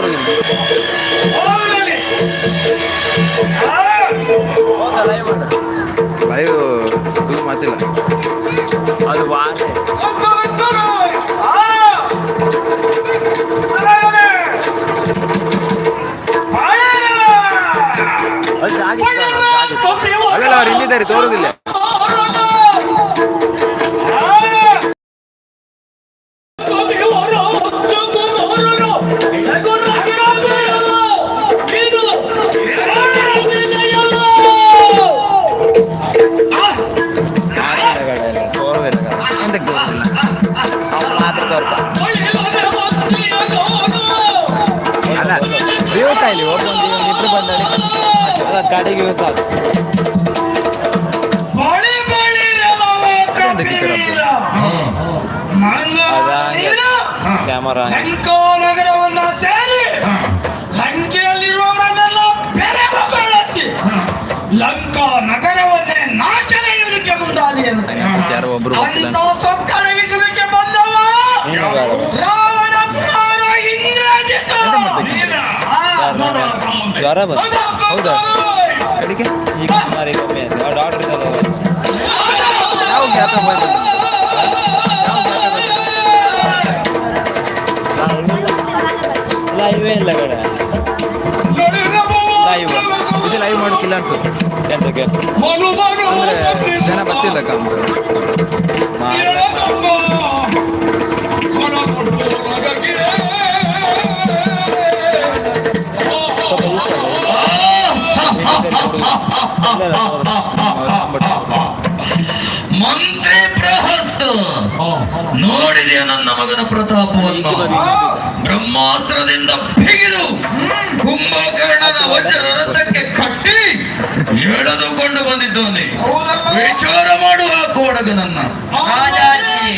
ತೋರುದಿಲ್ಲ ಹೋಗಲಿ. ಆ, ಲೈವ್ ಶುರು ಮಾಡ್ತಿಲ್ಲ ಅದು ವಾಸೆ ಆ. ಸರಳನೆ. ಬಾಯನ. ಅದು ಜಾಗಿತ್ತು ಅದು ಜಾಗಿತ್ತು. ಅಲ್ಲಲ್ಲ ಅವ್ರು ಇಲ್ಲಿದ್ದಾರೆ ತೋರುದಿಲ್ಲ ತೋರುದಿಲ್ಲ ಕಡೆ ಹಬ್ಬ? ಕ್ಯಾಮರಾ ಲಂಕಾ ನಗರವನ್ನ ಸೇರಿ ಲಂಕೆಯಲ್ಲಿರುವವರನ್ನೆಲ್ಲ ಬೆರಗುಗೊಳಿಸಿ ಲಂಕಾ ನಗರವನ್ನೇ ನಾಶನೆಯುವುದಕ್ಕೆ ಮುಂದಾದಿ ಅಂತ. ಯಾರೋ ಒಬ್ರು ಅಂತ. ಸೊಕ್ಕಡಗಿಸಲಿಕ್ಕೆ ಬಂದವ. ರಾವಣ ಕುಮಾರ ಇಂದ್ರಜಿತ. ಜ್ವರ ಬಂದ ಹೌದಾ? ಕಡೆಗೆ ಈಗ ಸುಮಾರು ಈಗ ಒಮ್ಮೆ ಆಯ್ತು. ಆ ಡಾಕ್ಟರ್ ಇದ್ದಲ್ಲ ಅವ್ರು. ಯಾವ ಜಾತ್ರೆ ಬಂದ ಯಾವ ಜಾತ್ರೆ ಬಂದ ಲೈವೇ ಇಲ್ಲ ಕಡೆ ಲೈವ್ ಇದು ಲೈವ್ ಮಾಡೋಕ್ಕಿಲ್ಲ ಅನ್ಸುತ್ತೆ ಎಂತಕ್ಕೆ ಅಂದ್ರೆ ಜನ ಬರ್ತಿಲ್ಲ ಕಮ್ಮಿ ಮಾಡ್ಲ ಮಂತ್ರಿ ಪ್ರಹಸ್ತ ನೋಡಿದೆಯ ನನ್ನ ಮಗನ ಪ್ರತಾಪವನ್ನು? ಬ್ರಹ್ಮಾಸ್ತ್ರದಿಂದ ಬಿಗಿದು ಕುಂಭಕರ್ಣನ ವಜ್ರ ರಥಕ್ಕೆ ಕಟ್ಟಿ ಎಳೆದುಕೊಂಡು ಬಂದಿದ್ದಾನೆ. ವಿಚಾರ ಮಾಡುವ ಕೋಡಗನನ್ನ. ರಾಜಾಜಿ.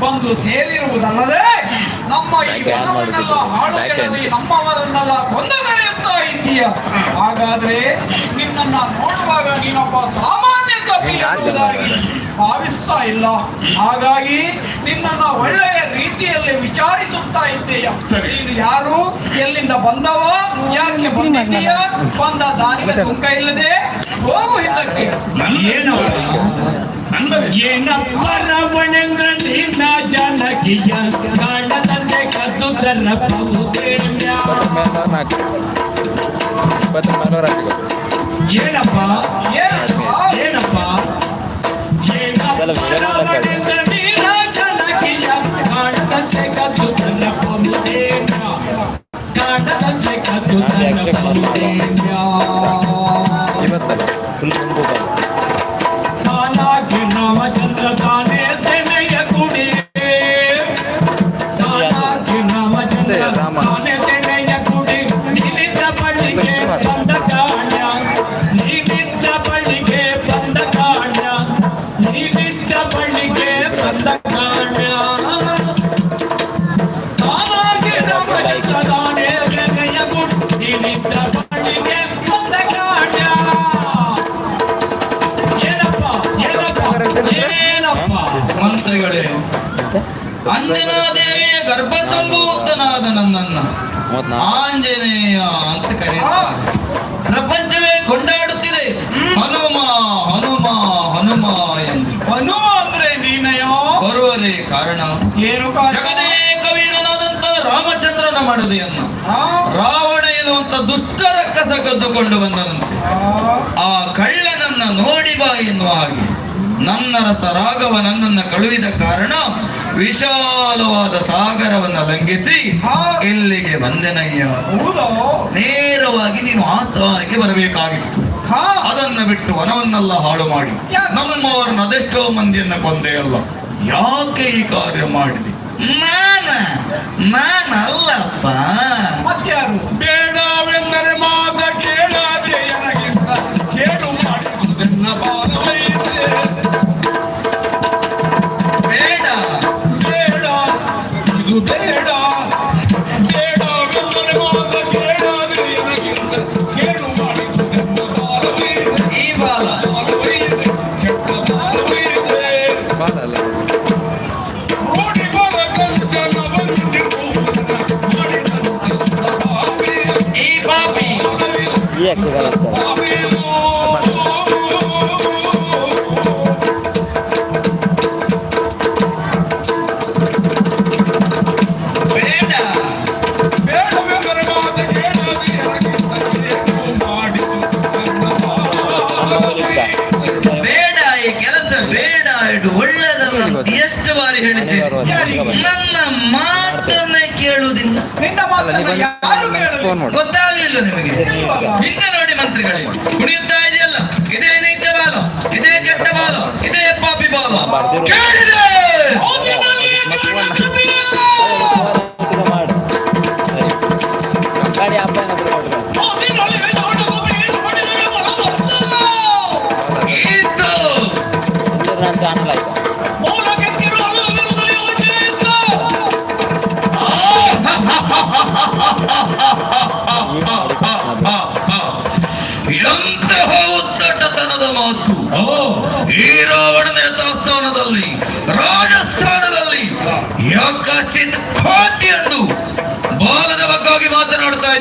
ಬಂದು ಸೇರಿರುವುದಲ್ಲದೆ ನಮ್ಮ ಈ ವನವನ್ನೆಲ್ಲ ಹಾಳು ಕೆಡವಿ ನಮ್ಮವರನ್ನೆಲ್ಲ ಕೊಂದಗಳೆಯುತ್ತಾ ಇದ್ದೀಯ? ಹಾಗಾದ್ರೆ ನಿನ್ನನ್ನ ನೋಡುವಾಗ ನೀನೊಬ್ಬ ಸಾಮಾನ್ಯ ಕವಿ ಎಂಬುದಾಗಿ ಭಾವಿಸ್ತಾ ಇಲ್ಲ. ಹಾಗಾಗಿ ನಿನ್ನನ್ನ ಒಳ್ಳೆಯ ರೀತಿಯಲ್ಲಿ ವಿಚಾರಿಸುತ್ತಾ ಇದ್ದೀಯ? ನೀನು ಯಾರು? ಎಲ್ಲಿಂದ ಬಂದವ? ಯಾಕೆ ಬಂದಿದ್ದೀಯ? ಬಂದ ದಾರಿಗೆ ಸುಂಕ ಇಲ್ಲದೆ ಹೋಗು ಹಿಂದಕ್ಕೆ. ಏನಪ್ಪ ರಾವಣೇಂದ್ರ ನಿನ್ನ ಜಾನಕಿಯ ಕಾಣದಂತೆ ಕದ್ದು ತನ್ನ ಪ್ರಭುದೇವ್ಯ ನಾಲ್ಕು ಇಪ್ಪತ್ತು ಮೇಲೂರ ಏನಪ್ಪ ಏನಪ್ಪ? ಏನಪ್ಪ ಏನಪ್ಪ ಕೆಲವು ವಿವರ ಆಂಜನೇಯ ಅಂತ ಕರೀತಾರೆ ಪ್ರಪಂಚವೇ ಕೊಂಡಾಡುತ್ತಿದೆ. ಹನುಮ ಹನುಮ ಹನುಮ ಎಂದು. ಹನುಮ ಅಂದ್ರೆ ನೀನಯೋ ಬರುವರೆ ಕಾರಣ? ಏನು ಜಗದೇಕ ವೀರನಾದಂತ ರಾಮಚಂದ್ರನ ಮಡದಿಯನ್ನು. ರಾವಣ ಎನ್ನುವಂತ ದುಷ್ಟರ ಕಸ ಕದ್ದುಕೊಂಡು ಬಂದನಂತೆ. ಆ ಕಳ್ಳನನ್ನ ನೋಡಿ ಬಾ ಎನ್ನುವ ಹಾಗೆ. ನನ್ನ ರಸ ರಾಘವ ನನ್ನನ್ನ ಕಳುಹಿದ ಕಾರಣ ವಿಶಾಲವಾದ ಸಾಗರವನ್ನ ಲಂಘಿಸಿ. ಇಲ್ಲಿಗೆ ಬಂದೆನಯ್ಯ. ನೇರವಾಗಿ ನೀನು ಆ ಸ್ಥಾನಕ್ಕೆ ಬರಬೇಕಾಗಿತ್ತು. ಹಾ. ಅದನ್ನ ಬಿಟ್ಟು ವನವನ್ನೆಲ್ಲ ಹಾಳು ಮಾಡಿ? ನಮ್ಮವರನ್ನ ಅದೆಷ್ಟೋ ಮಂದಿಯನ್ನ ಕೊಂದೆ ಅಲ್ಲ ಯಾಕೆ ಈ ಕಾರ್ಯ ಮಾಡಿದೆ? ನಾನ ನಾನಲ್ಲಪ್ಪ ಮತ್ಯಾರು ಮಾಡುವುದೆನ್ನ ಬಾಲವೈತೆ ಹಿಂದೆ ನೋಡಿ ಮಂತ್ರಿಗಳಿಗೆ ಕುಣಿಯುತ್ತಾ ಇದೆಯಲ್ಲ? ಇದೇ ನೀಚ ಬಾಲ, ಇದೇ ಕೆಟ್ಟ ಬಾಲ, ಇದೇ ಪಾಪಿ ಬಾಲ. ಕೇಳಿದೆ! ಮಾಡು.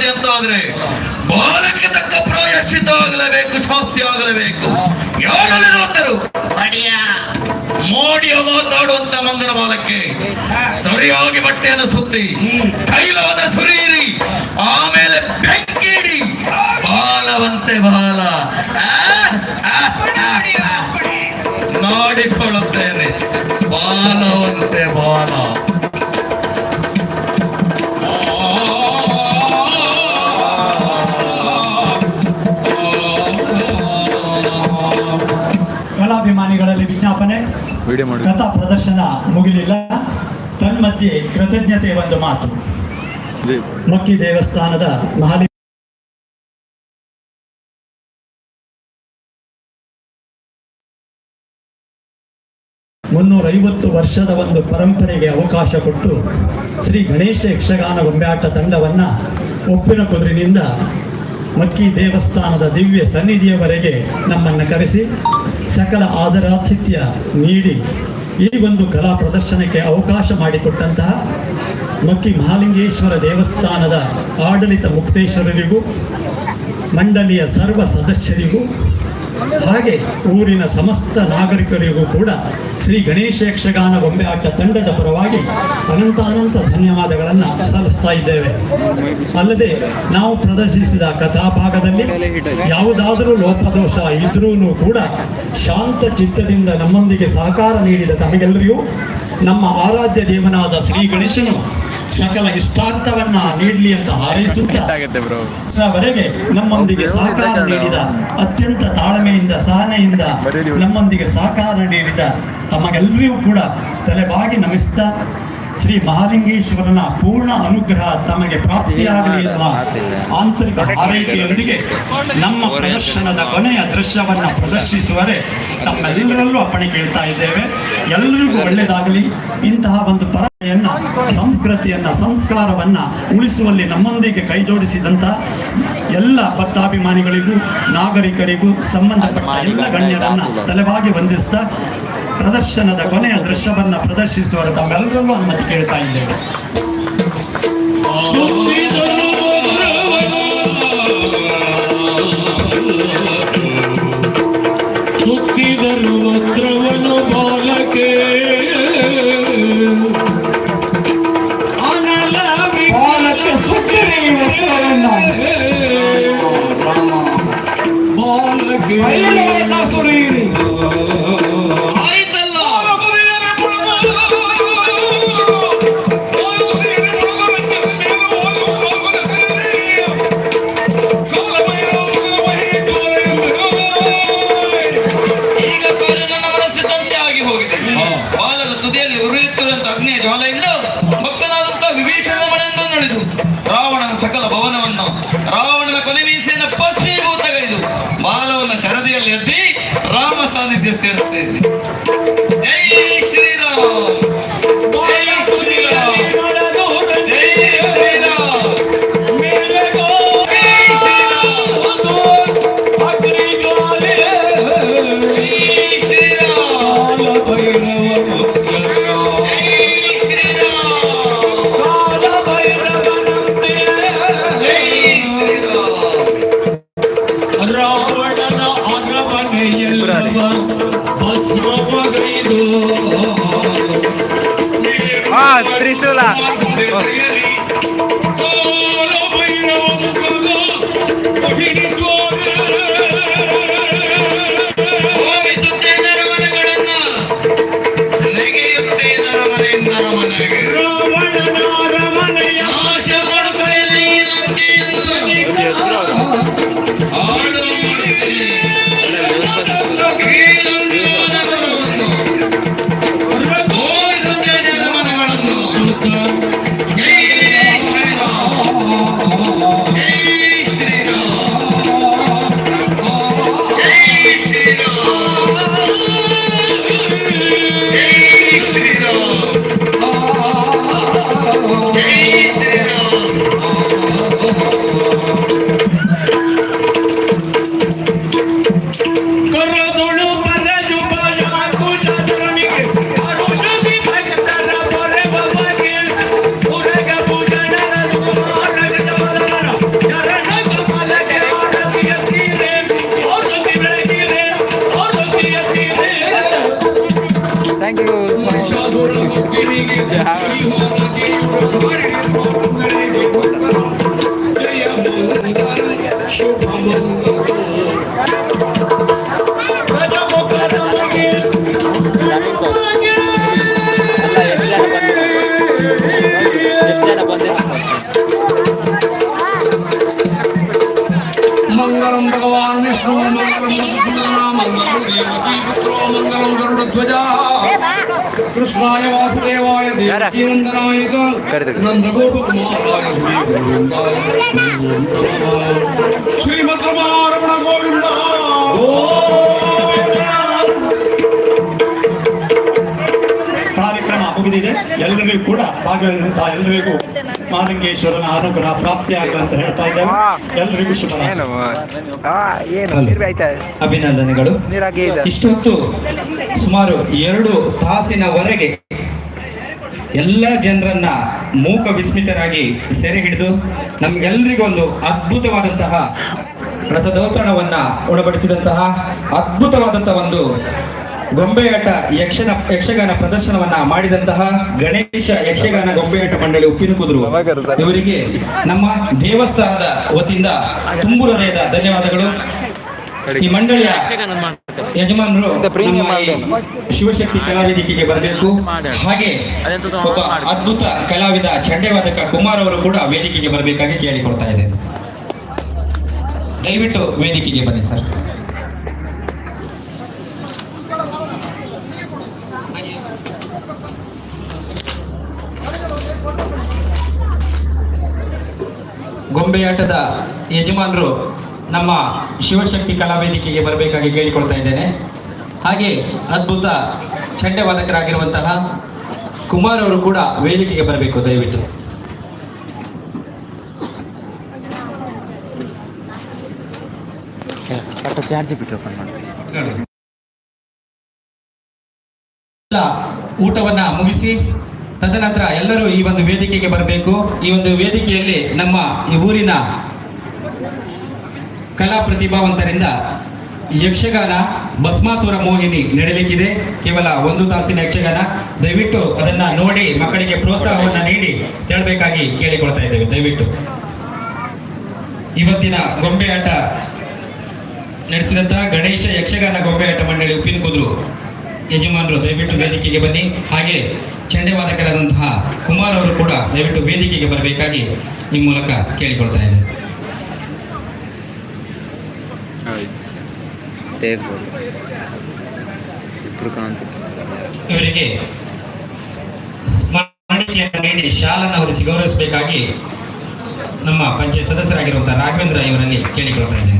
ಮಾತನಾಡ್ತಾ ಇದೆ ಅಂತ ಆದ್ರೆ ಬಾಲಕ್ಕೆ ತಕ್ಕ ಪ್ರಾಯಶ್ಚಿತ ಆಗಲೇಬೇಕು ಶಾಸ್ತಿ ಆಗಲೇಬೇಕು. ಯಾರು ಅಡಿಯ ಮೋಡಿಯ ಮಾತಾಡುವಂತ ಮಂಗನ ಬಾಲಕ್ಕೆ. ಸರಿಯಾಗಿ ಬಟ್ಟೆಯನ್ನು ಸುತ್ತಿ ತೈಲವನ್ನ ಸುರಿಯಿರಿ. ಆಮೇಲೆ ಬೆಂಕಿಡಿ ಬಾಲವಂತೆ ಬಾಲ. ನೋಡಿಕೊಳ್ಳುತ್ತೇನೆ. ಬಾಲವಂತೆ ಬಾಲ. ವಿಡಿಯೋ ಮಾಡಿ. ಕಥಾ ಪ್ರದರ್ಶನ ಮುಗಿಲಿಲ್ಲ. ತನ್ಮಧ್ಯೆ ಕೃತಜ್ಞತೆ ಒಂದು ಮಾತು. ಮಕ್ಕಿ ದೇವಸ್ಥಾನದ ಮಹಾಲಿ ಮುನ್ನೂರೈವತ್ತು ವರ್ಷದ ಒಂದು ಪರಂಪರೆಗೆ ಅವಕಾಶ ಕೊಟ್ಟು ಶ್ರೀ ಗಣೇಶ ಯಕ್ಷಗಾನ ಗೊಂಬೆಯಾಟ ತಂಡವನ್ನ ಒಪ್ಪಿನ ಕುದುರಿನಿಂದ ಮಕ್ಕಿ ದೇವಸ್ಥಾನದ ದಿವ್ಯ ಸನ್ನಿಧಿಯವರೆಗೆ ನಮ್ಮನ್ನು ಕರೆಸಿ ಸಕಲ ಆದರಾತಿಥ್ಯ ನೀಡಿ ಈ ಒಂದು ಕಲಾ ಪ್ರದರ್ಶನಕ್ಕೆ ಅವಕಾಶ ಮಾಡಿಕೊಟ್ಟಂತಹ ಮಕ್ಕಿ ಮಹಾಲಿಂಗೇಶ್ವರ ದೇವಸ್ಥಾನದ ಆಡಳಿತ ಮುಕ್ತೇಶ್ವರರಿಗೂ, ಮಂಡಳಿಯ ಸರ್ವ ಸದಸ್ಯರಿಗೂ ಹಾಗೆ ಊರಿನ ಸಮಸ್ತ ನಾಗರಿಕರಿಗೂ ಕೂಡ ಶ್ರೀ ಗಣೇಶ ಯಕ್ಷಗಾನ ಬೊಂಬೆ ಆಟ ತಂಡದ ಪರವಾಗಿ ಅನಂತ ಅನಂತ ಧನ್ಯವಾದಗಳನ್ನು ಸಲ್ಲಿಸ್ತಾ ಇದ್ದೇವೆ. ಅಲ್ಲದೆ ನಾವು ಪ್ರದರ್ಶಿಸಿದ ಕಥಾಭಾಗದಲ್ಲಿ ಯಾವುದಾದರೂ ಲೋಪದೋಷ ಇದ್ರೂ ಕೂಡ ಶಾಂತ ಚಿತ್ತದಿಂದ ನಮ್ಮೊಂದಿಗೆ ಸಹಕಾರ ನೀಡಿದ ತಮಗೆಲ್ಲರಿಗೂ ನಮ್ಮ ಆರಾಧ್ಯ ದೇವನಾದ ಶ್ರೀ ಗಣೇಶನು ಸಕಲ ಇಷ್ಟಾರ್ಥವನ್ನ ನೀಡಲಿ ಅಂತ ಹಾರೈಸುತ್ತಾ ಆಗುತ್ತೆ ಬ್ರೋ ವರೆಗೆ ನಮ್ಮೊಂದಿಗೆ ಸಹಕಾರ ನೀಡಿದ ಅತ್ಯಂತ ತಾಳ್ಮೆಯಿಂದ ಸಹನೆಯಿಂದ ನಮ್ಮೊಂದಿಗೆ ಸಹಕಾರ ನೀಡಿದ ತಮಗೆಲ್ಲರಿಗೂ ಕೂಡ ತಲೆಬಾಗಿ ನಮಿಸ್ತಾ ಶ್ರೀ ಮಹಾಲಿಂಗೇಶ್ವರನ ಪೂರ್ಣ ಅನುಗ್ರಹ ತಮಗೆ ಪ್ರಾಪ್ತಿಯಾಗಲಿ ಎನ್ನುವ ಆಂತರಿಕ ಹಾರೈಕೆಯೊಂದಿಗೆ ನಮ್ಮ ಪ್ರದರ್ಶನದ ಕೊನೆಯ ದೃಶ್ಯವನ್ನು ಪ್ರದರ್ಶಿಸುವರೆ ತಮ್ಮೆಲ್ಲರಲ್ಲೂ ಅಪ್ಪಣೆ ಕೇಳ್ತಾ ಇದ್ದೇವೆ. ಎಲ್ಲರಿಗೂ ಒಳ್ಳೆಯದಾಗಲಿ ಇಂತಹ ಒಂದು ಪರಂಪರೆಯನ್ನ ಸಂಸ್ಕೃತಿಯನ್ನ ಸಂಸ್ಕಾರವನ್ನ ಉಳಿಸುವಲ್ಲಿ ನಮ್ಮೊಂದಿಗೆ ಕೈಜೋಡಿಸಿದಂತ ಎಲ್ಲ ಭಕ್ತಾಭಿಮಾನಿಗಳಿಗೂ ನಾಗರಿಕರಿಗೂ ಸಂಬಂಧಪಟ್ಟ ಎಲ್ಲ ಗಣ್ಯರನ್ನ ತಲೆಬಾಗಿ ವಂದಿಸ್ತಾ ಪ್ರದರ್ಶನದ ಕೊನೆಯ ದೃಶ್ಯವನ್ನ ಪ್ರದರ್ಶಿಸುವ ತಮ್ಮೆಲ್ಲರಲ್ಲೂ ಅನುಮತಿ ಕೇಳ್ತಾ ಇದ್ದೇವೆ. Yeah. ಶ್ರೀಮದ್ ರಮಣ ಗೋವಿಂದ ಕಾರ್ಯಕ್ರಮ ಮುಗಿದಿದೆ. ಎಲ್ಲರಿಗೂ ಕೂಡ ಭಾಗವಹಿಸಿದಂತಹ ಎಲ್ಲರಿಗೂ ಮಾಲಿಂಗೇಶ್ವರನ ಅನುಗ್ರಹ ಪ್ರಾಪ್ತಿಯಾಗಲಿ ಅಂತ ಹೇಳ್ತಾ ಇದ್ದೇವೆ. ಎಲ್ಲರಿಗೂ ಶುಭ ಅಭಿನಂದನೆಗಳು. ಇಷ್ಟೊತ್ತು ಸುಮಾರು ಎರಡು ತಾಸಿನವರೆಗೆ ಎಲ್ಲ ಜನರನ್ನ ಮೂಕ ವಿಸ್ಮಿತರಾಗಿ ಸೆರೆ ಹಿಡಿದು ನಮ್ಗೆಲ್ರಿಗೊಂದು ಅದ್ಭುತವಾದಂತಹ ರಸದೌತಣವನ್ನ ಉಣಬಡಿಸಿದಂತಹ ಅದ್ಭುತವಾದಂತಹ ಒಂದು ಗೊಂಬೆಯಾಟ ಯಕ್ಷನ ಯಕ್ಷಗಾನ ಪ್ರದರ್ಶನವನ್ನ ಮಾಡಿದಂತಹ ಗಣೇಶ ಯಕ್ಷಗಾನ ಗೊಂಬೆಯಾಟ ಮಂಡಳಿ ಉಪ್ಪಿನಕುದ್ರು ಇವರಿಗೆ ನಮ್ಮ ದೇವಸ್ಥಾನದ ವತಿಯಿಂದ ತುಂಬು ಹೃದಯದ ಧನ್ಯವಾದಗಳು. ಈ ಮಂಡಳಿಯ ಯಜಮಾನರು ಶಿವಶಕ್ತಿ ಕಲಾವೇದಿಕೆಗೆ ಬರಬೇಕು. ಹಾಗೆ ಒಬ್ಬ ಅದ್ಭುತ ಕಲಾವಿದ ಚಂಡೆವಾದಕ ಕುಮಾರ್ ಅವರು ಕೂಡ ವೇದಿಕೆಗೆ ಬರಬೇಕಾಗಿ ಕೇಳಿಕೊಡ್ತಾ ಇದೆ. ದಯವಿಟ್ಟು ವೇದಿಕೆಗೆ ಬನ್ನಿ ಸರ್. ಗೊಂಬೆಯಾಟದ ಯಜಮಾನರು ನಮ್ಮ ಶಿವಶಕ್ತಿ ಕಲಾವೇದಿಕೆಗೆ ಬರಬೇಕಾಗಿ ಕೇಳಿಕೊಳ್ತಾ ಇದ್ದೇನೆ. ಹಾಗೆ ಅದ್ಭುತ ಚಂಡವಾದಕರಾಗಿರುವಂತಹ ಕುಮಾರ್ ಅವರು ಕೂಡ ವೇದಿಕೆಗೆ ಬರಬೇಕು ದಯವಿಟ್ಟು. ಊಟವನ್ನ ಮುಗಿಸಿ ತದನಂತರ ಎಲ್ಲರೂ ಈ ಒಂದು ವೇದಿಕೆಗೆ ಬರಬೇಕು. ಈ ಒಂದು ವೇದಿಕೆಯಲ್ಲಿ ನಮ್ಮ ಈ ಊರಿನ ಕಲಾ ಪ್ರತಿಭಾವಂತರಿಂದ ಯಕ್ಷಗಾನ ಭಸ್ಮಾಸುರ ಮೋಹಿನಿ ನಡೆಯಲಿಕ್ಕಿದೆ ಕೇವಲ ಒಂದು ತಾಸಿನ ಯಕ್ಷಗಾನ. ದಯವಿಟ್ಟು ಅದನ್ನ ನೋಡಿ ಮಕ್ಕಳಿಗೆ ಪ್ರೋತ್ಸಾಹವನ್ನ ನೀಡಿ ಕೇಳಬೇಕಾಗಿ ಕೇಳಿಕೊಳ್ತಾ ಇದ್ದೇವೆ. ದಯವಿಟ್ಟು. ಇವತ್ತಿನ ಗೊಂಬೆ ಆಟ ನಡೆಸಿದಂತಹ ಗಣೇಶ ಯಕ್ಷಗಾನ ಗೊಂಬೆ ಆಟ ಮಂಡಳಿ ಉಪ್ಪಿನಕುದ್ರು ಯಜಮಾನರು ದಯವಿಟ್ಟು ವೇದಿಕೆಗೆ ಬನ್ನಿ. ಹಾಗೆ ಚಂಡೆವಾದಕರಾದಂತಹ ಕುಮಾರ್ ಅವರು ಕೂಡ ದಯವಿಟ್ಟು ವೇದಿಕೆಗೆ ಬರಬೇಕಾಗಿ ನಿಮ್ಮ ಮೂಲಕ ಕೇಳಿಕೊಳ್ತಾ ಇದ್ದೇನೆ. ತೆಗ್ಬೋದು ಇಬ್ರು ಕಾಣ್ತಿತ್ತು ಇವರಿಗೆ ನೀಡಿ ಶಾಲನ್ನು ಗೌರವಿಸಬೇಕಾಗಿ ನಮ್ಮ ಪಂಚಾಯತ್ ಸದಸ್ಯರಾಗಿರುವಂತಹ ರಾಘವೇಂದ್ರ ಇವರಲ್ಲಿ ಕೇಳಿಕೊಳ್ತಾ ಇದ್ದೇನೆ.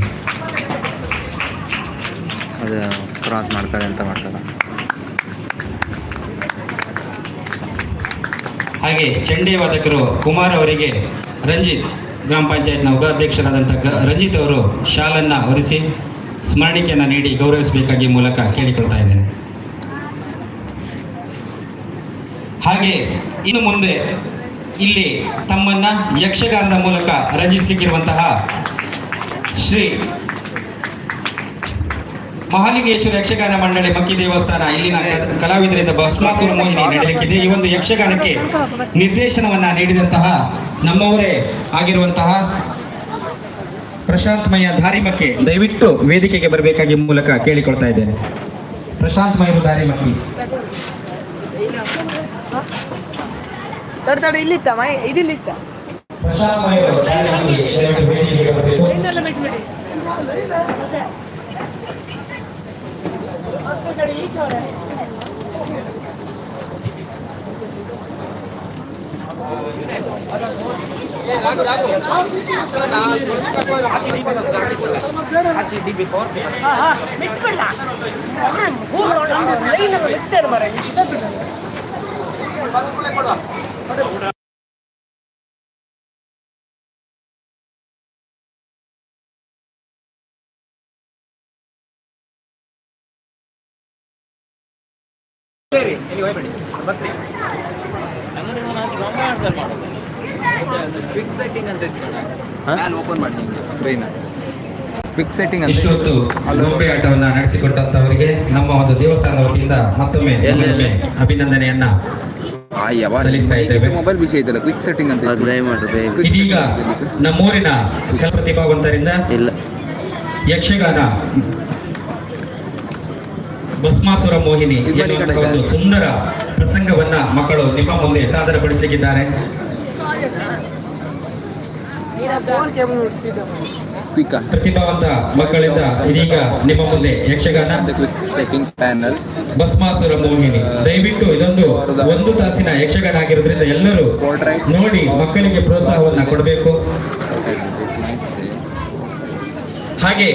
ಅದು ಕ್ರಾಸ್ ಮಾಡ್ತಾರೆ ಅಂತ ಮಾಡ್ತಾರೆ? ಹಾಗೆ ಚಂಡೆ ವಾದಕರು ಕುಮಾರ್ ಅವರಿಗೆ ರಂಜಿತ್ ಗ್ರಾಮ ಪಂಚಾಯತ್ನ ಉಪಾಧ್ಯಕ್ಷರಾದಂಥ ಗ ರಂಜಿತ್ ಅವರು ಶಾಲನ್ನು ಹೊರಿಸಿ ಸ್ಮರಣಿಕೆಯನ್ನು ನೀಡಿ ಗೌರವಿಸಬೇಕಾಗಿ ಮೂಲಕ ಕೇಳಿಕೊಳ್ತಾ ಇದ್ದೇನೆ. ಹಾಗೆ ಇನ್ನು ಮುಂದೆ ಇಲ್ಲಿ ತಮ್ಮನ್ನ ಯಕ್ಷಗಾನದ ಮೂಲಕ ರಂಜಿಸಲಿಕ್ಕಿರುವಂತಹ ಶ್ರೀ ಮಹಾಲಿಂಗೇಶ್ವರ ಯಕ್ಷಗಾನ ಮಂಡಳಿ ಮಕ್ಕಿ ದೇವಸ್ಥಾನ ಇಲ್ಲಿನ ಕಲಾವಿದರಿಂದ ಭಸ್ಮಾಸುರ ಮೋಹಿನಿ ನಡೆಯಲಿಕ್ಕಿದೆ. ಈ ಒಂದು ಯಕ್ಷಗಾನಕ್ಕೆ ನಿರ್ದೇಶನವನ್ನ ನೀಡಿದಂತಹ ನಮ್ಮವರೇ ಆಗಿರುವಂತಹ ಪ್ರಶಾಂತಮಯ ಧಾರಿಮಕ್ಕೆ ದಯವಿಟ್ಟು ವೇದಿಕೆಗೆ ಬರಬೇಕಾಗಿ ಮೂಲಕ ಕೇಳಿಕೊಳ್ತಾ ಇದ್ದೇನೆ. ಪ್ರಶಾಂತ್ಮಯ ದಾರಿಮಕ್ಕಿ ತಡ ಇಲ್ಲಿತ್ತ ಮೈ ಇದಿಲ್ಲಿತ್ತ ಪ್ರಶಾಂತ್ಮಯ ದಾರಿಮಕ್ಕಿ ದಯವಿಟ್ಟು ವೇದಿಕೆಗೆ ಬರಬೇಕು ಕ್ವಿಕ್ ಸೆಟ್ಟಿಂಗ್ ಅಂತ ನಾನು ಓಪನ್ ಮಾಡ್ತೀನಿ ಸ್ಕ್ರೀನ್ ಕ್ವಿಕ್ ಸೆಟ್ಟಿಂಗ್ ಅಂತ ಇಷ್ಟೊತ್ತು ಲೋಪೆ ಆಟವನ್ನ ನಡೆಸಿಕೊಟ್ಟಂತವರಿಗೆ ನಮ್ಮ ಒಂದು ದೇವಸ್ಥಾನದ ವತಿಯಿಂದ ಮತ್ತೊಮ್ಮೆ ಮತ್ತೊಮ್ಮೆ ಅಭಿನಂದನೆಯನ್ನ. ಮೊಬೈಲ್ ವಿಷಯ ಇದೆಲ್ಲ ಕ್ವಿಕ್ ಸೆಟ್ಟಿಂಗ್ ಅಂತ ಇದೀಗ. ನಮ್ಮೂರಿನ ಕೆಲ ಪ್ರತಿಭಾವಂತರಿಂದ ಇಲ್ಲ. ಯಕ್ಷಗಾನ ಭಸ್ಮಾಸುರ ಮೋಹಿನಿ ಸುಂದರ ಪ್ರಸಂಗವನ್ನ ಮಕ್ಕಳು ನಿಮ್ಮ ಮುಂದೆ ಸಾದರಪಡಿಸಲಿಕ್ಕಿದ್ದಾರೆ. ಪ್ರತಿಭಾವಂತ ಮಕ್ಕಳಿಂದ ಇದೀಗ ನಿಮ್ಮ ಮುಂದೆ ಯಕ್ಷಗಾನ ಸೆಕೆಂಡ್ ಪ್ಯಾನಲ್ ಭಸ್ಮಾಸುರ ಮೋಹಿನಿ. ದಯವಿಟ್ಟು ಇದೊಂದು ಒಂದು ತಾಸಿನ ಯಕ್ಷಗಾನ ಆಗಿರೋದ್ರಿಂದ ಎಲ್ಲರೂ ನೋಡಿ ಮಕ್ಕಳಿಗೆ ಪ್ರೋತ್ಸಾಹವನ್ನ ಕೊಡಬೇಕು. ಹಾಗೆ